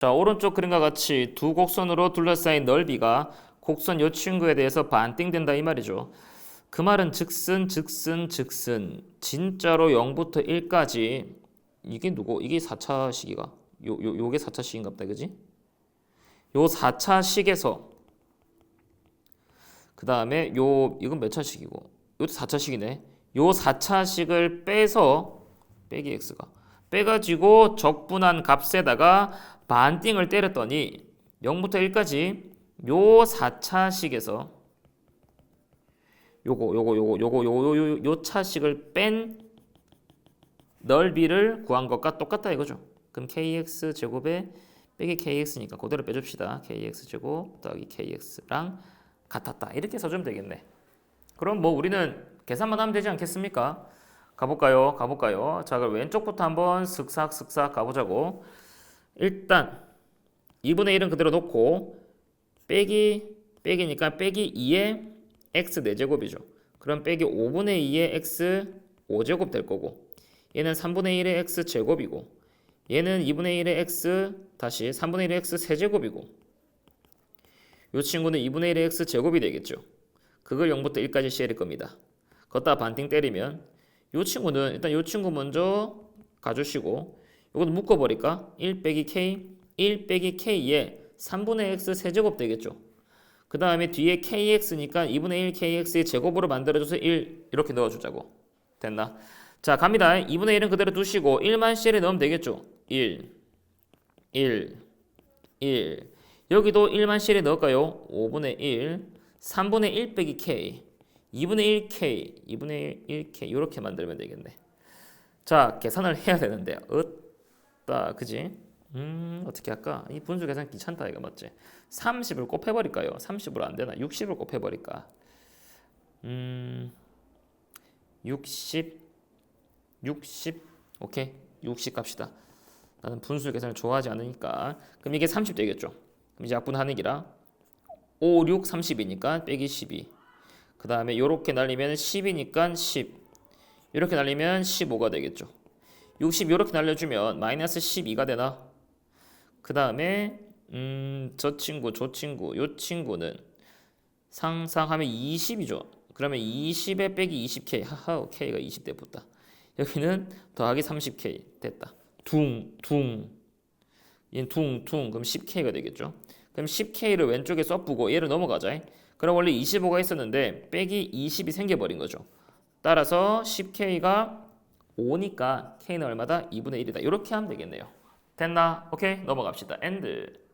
자, 오른쪽 그림과 같이 두 곡선으로 둘러싸인 넓이가 곡선 요 친구에 대해서 반띵된다 이 말이죠. 그 말은 즉슨 즉슨 즉슨 진짜로 0부터 1까지 이게 누구? 이게 4차 시기가 요, 요, 요게 4차 시기인가 보다 그지? 요 4차 식에서 그 다음에 요 이건 몇 차 식이고 이것도 4차 식이네 요 4차 식을 빼서 빼기 x가 빼가지고 적분한 값에다가 반띵을 때렸더니 0부터 1까지 요 4차식에서 요거 요거 요거 요거 요거 요, 요 차식을 뺀 넓이를 구한 것과 똑같다 이거죠. 그럼 kx 제곱에 빼기 kx니까 그대로 빼줍시다. kx 제곱 더하기 kx랑 같았다. 이렇게 써주면 되겠네. 그럼 뭐 우리는 계산만 하면 되지 않겠습니까 가볼까요 가볼까요 자 그럼 왼쪽부터 한번 슥싹 슥싹 가보자고 일단 2분의 1은 그대로 놓고 빼기 빼기니까 빼기 2의 x 4제곱이죠 그럼 빼기 5분의 2의 x 5제곱 될 거고 얘는 3분의 1의 x 제곱이고 얘는 2분의 1의 x 다시 3분의 1의 x 세제곱이고 이 친구는 2분의 1의 x 제곱이 되겠죠. 그걸 0부터 1까지 CL일 겁니다. 걷다 반띵 때리면 이 친구는 일단 이 친구 먼저 가주시고 이것도 묶어버릴까? 1 빼기 k 1 빼기 k에 3분의 x 세제곱 되겠죠. 그 다음에 뒤에 kx니까 2분의 1 kx의 제곱으로 만들어줘서 1 이렇게 넣어주자고. 됐나? 자 갑니다. 2분의 1은 그대로 두시고 1만 CL에 넣으면 되겠죠. 1 1 1 여기도 1만 CL에 넣을까요? 5분의 1 3분의 1 빼기 k 2분의 1 k 2분의 1 k 이렇게 만들면 되겠네. 자 계산을 해야 되는데 어따 그지? 음 어떻게 할까? 이 분수 계산 귀찮다 이거 맞지? 30을 곱해 버릴까요? 30으로 안 되나? 60을 곱해 버릴까? 음 60 60 오케이 60 갑시다. 나는 분수 계산을 좋아하지 않으니까 그럼 이게 30 되겠죠. 그럼 이제 약분하는 기라 5, 6, 30이니까 빼기 12. 그 다음에 요렇게 날리면 10이니까 10. 이렇게 날리면 15가 되겠죠. 60 요렇게 날려주면 마이너스 12가 되나? 그 다음에 음, 저 친구, 저 친구, 요 친구는 상상하면 20이죠. 그러면 20에 빼기 20k. 하하, k가 20대 붙다. 여기는 더하기 30k 됐다. 둥, 둥. 얘는 둥, 둥. 그럼 10k가 되겠죠. 그럼 10k를 왼쪽에 써보고 얘를 넘어가자. 그럼 원래 25가 있었는데 빼기 20이 생겨버린 거죠. 따라서 10k가 5니까 k는 얼마다? 2분의 1이다. 이렇게 하면 되겠네요. 됐나? 오케이 넘어갑시다. 엔드.